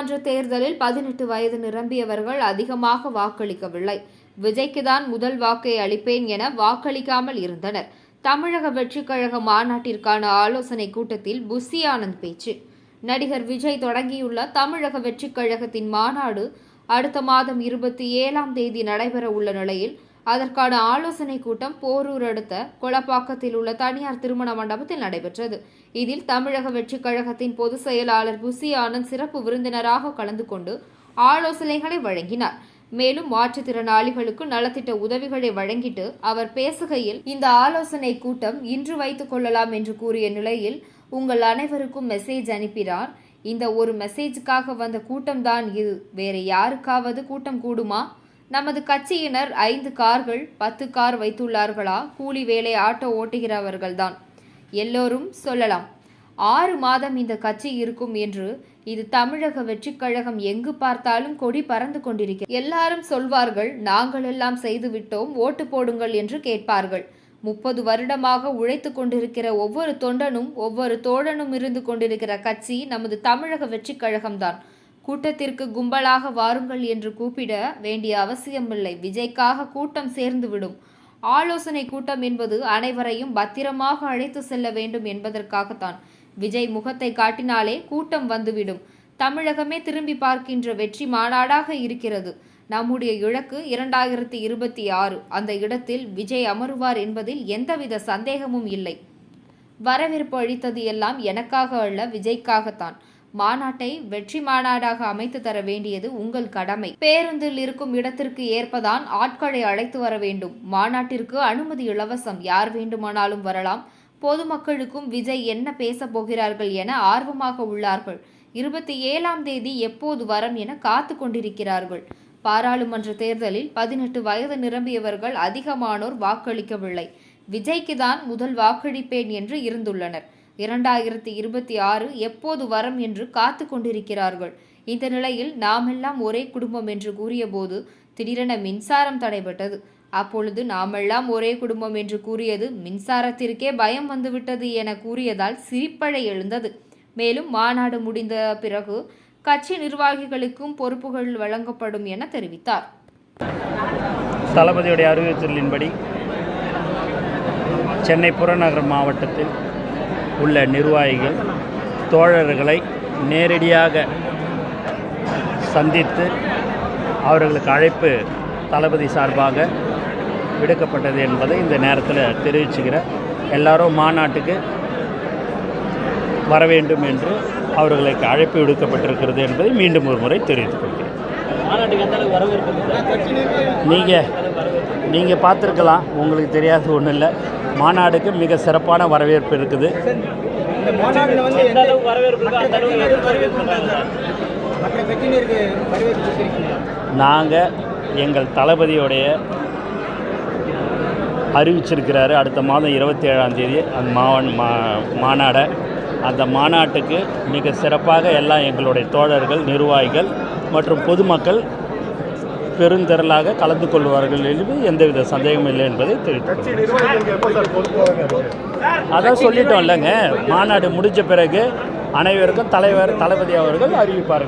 பாராளுமன்ற தேர்தலில் பதினெட்டு வயது நிரம்பியவர்கள் அதிகமாக வாக்களிக்கவில்லை. விஜய்க்கு தான் முதல் வாக்கை அளிப்பேன் என வாக்களிக்காமல் இருந்தனர். தமிழக வெற்றிக் கழக மாநாட்டிற்கான ஆலோசனை கூட்டத்தில் புஸ்ஸி ஆனந்த் பேச்சு. நடிகர் விஜய் தொடங்கியுள்ள தமிழக வெற்றிக் கழகத்தின் மாநாடு அடுத்த மாதம் இருபத்தி ஏழாம் தேதி நடைபெற உள்ள நிலையில் அதற்கான ஆலோசனை கூட்டம் போரூர் அடுத்த கொளப்பாக்கத்தில் உள்ள தனியார் திருமண மண்டபத்தில் நடைபெற்றது. இதில் தமிழக வெற்றிக் கழகத்தின் பொதுச் செயலாளர் புசி ஆனந்த் சிறப்பு விருந்தினராக கலந்து கொண்டு ஆலோசனைகளை வழங்கினார். மேலும் மாற்றுத்திறனாளிகளுக்கு நலத்திட்ட உதவிகளை வழங்கிட்டு அவர் பேசுகையில் இந்த ஆலோசனை கூட்டம் இன்று வைத்துக் கொள்ளலாம் என்று கூறிய நிலையில் உங்கள் அனைவருக்கும் மெசேஜ் அனுப்பினார். இந்த ஒரு மெசேஜுக்காக வந்த கூட்டம்தான் இது. வேறு யாருக்காவது கூட்டம் கூடுமா? நமது கட்சியினர் ஐந்து கார்கள் பத்து கார் வைத்துள்ளார்களா? கூலி வேலை ஆட்டோ ஓட்டுகிறவர்கள்தான். எல்லோரும் சொல்லலாம். ஆறு மாதம் இந்த கட்சி இருக்கும் என்று இது தமிழக வெற்றி கழகம் எங்கு பார்த்தாலும் கொடி பறந்து கொண்டிருக்கிறது. எல்லாரும் சொல்வார்கள் நாங்கள் எல்லாம் செய்து விட்டோம் ஓட்டு போடுங்கள் என்று கேட்பார்கள். முப்பது வருடமாக உழைத்து கொண்டிருக்கிற ஒவ்வொரு தொண்டனும் ஒவ்வொரு தோழனும் இருந்து கொண்டிருக்கிற கட்சி நமது தமிழக வெற்றி கழகம்தான். கூட்டத்திற்கு கும்பலாக வாருங்கள் என்று கூப்பிட வேண்டிய அவசியமில்லை. விஜய்க்காக கூட்டம் சேர்ந்துவிடும். ஆலோசனை கூட்டம் என்பது அனைவரையும் பத்திரமாக அழைத்து செல்ல வேண்டும் என்பதற்காகத்தான். விஜய் முகத்தை காட்டினாலே கூட்டம் வந்துவிடும். தமிழகமே திரும்பி பார்க்கின்ற வெற்றி மாநாடாக இருக்கிறது. நம்முடைய இலக்கு இரண்டாயிரத்தி இருபத்தி ஆறு. அந்த இடத்தில் விஜய் அமருவார் என்பதில் எந்தவித சந்தேகமும் இல்லை. வரவேற்பு அளித்தது எல்லாம் எனக்காக அல்ல விஜய்க்காகத்தான். மாநாட்டை வெற்றி மாநாடாக அமைத்து தர வேண்டியது உங்கள் கடமை. பேருந்தில் இருக்கும் இடத்திற்கு ஏற்பதான் ஆட்களை அழைத்து வர வேண்டும். மாநாட்டிற்கு அனுமதி இலவசம் யார் வேண்டுமானாலும் வரலாம். பொதுமக்களுக்கும் விஜய் என்ன பேசப் போகிறார்கள் என ஆர்வமாக உள்ளார்கள். இருபத்தி ஏழாம் தேதி எப்போது வரம் என காத்து கொண்டிருக்கிறார்கள். பாராளுமன்ற தேர்தலில் பதினெட்டு வயது நிரம்பியவர்கள் அதிகமானோர் வாக்களிக்கவில்லை. விஜய்க்கு தான் முதல் வாக்களிப்பேன் என்று இருந்துள்ளனர். இரண்டாயிரத்தி இருபத்தி ஆறு எப்போது வரம் என்று காத்து கொண்டிருக்கிறார்கள். இந்த நிலையில் நாமெல்லாம் ஒரே குடும்பம் என்று கூறியபோது திடீரென மின்சாரம் தடைபட்டது. அப்பொழுது நாமெல்லாம் ஒரே குடும்பம் என்று கூறியது மின்சாரத்திற்கே பயம் வந்துவிட்டது என கூறியதால் சிரிப்பழை எழுந்தது. மேலும் மாநாடு முடிந்த பிறகு கட்சி நிர்வாகிகளுக்கும் பொறுப்புகள் வழங்கப்படும் என தெரிவித்தார். தளபதியுடைய அறிவுறுத்தலின்படி சென்னை புறநகர் மாவட்டத்தில் உள்ள நிர்வாகிகள் தோழர்களை நேரடியாக சந்தித்து அவர்களுக்கு அழைப்பு தளபதி சார்பாக விடுக்கப்பட்டது என்பதை இந்த நேரத்தில் தெரிவிச்சுக்கிறேன் எல்லாரும் மாநாட்டுக்கு வர வேண்டும் என்று அவர்களுக்கு அழைப்பு விடுக்கப்பட்டிருக்கிறது என்பதை மீண்டும் ஒரு முறை தெரிவித்துக் கொள்கிறேன். நீங்கள் நீங்கள் பார்த்துருக்கலாம் உங்களுக்கு தெரியாத ஒன்றும் இல்லை. மாநாடுக்கு மிக சிறப்பான வரவேற்பு இருக்குது. நாங்கள் எங்கள் தளபதியோடைய அறிவிச்சிருக்கிறாரு அடுத்த மாதம் இருபத்தி ஏழாம் தேதி அந்த மாவன் மா மாநாடை. அந்த மாநாட்டுக்கு மிக சிறப்பாக எல்லாம் எங்களுடைய தோழர்கள் நிர்வாகிகள் மற்றும் பொதுமக்கள் பெருந்திரளாக கலந்து கொள்வார்கள் என்று எந்தவித சந்தேகமும் இல்லை என்பதை தெரிவித்துக் அதான் சொல்லிட்டோம் இல்லைங்க மாநாடு முடிஞ்ச பிறகு அனைவருக்கும் தலைவர் தளபதி அவர்கள் அறிவிப்பார்கள்.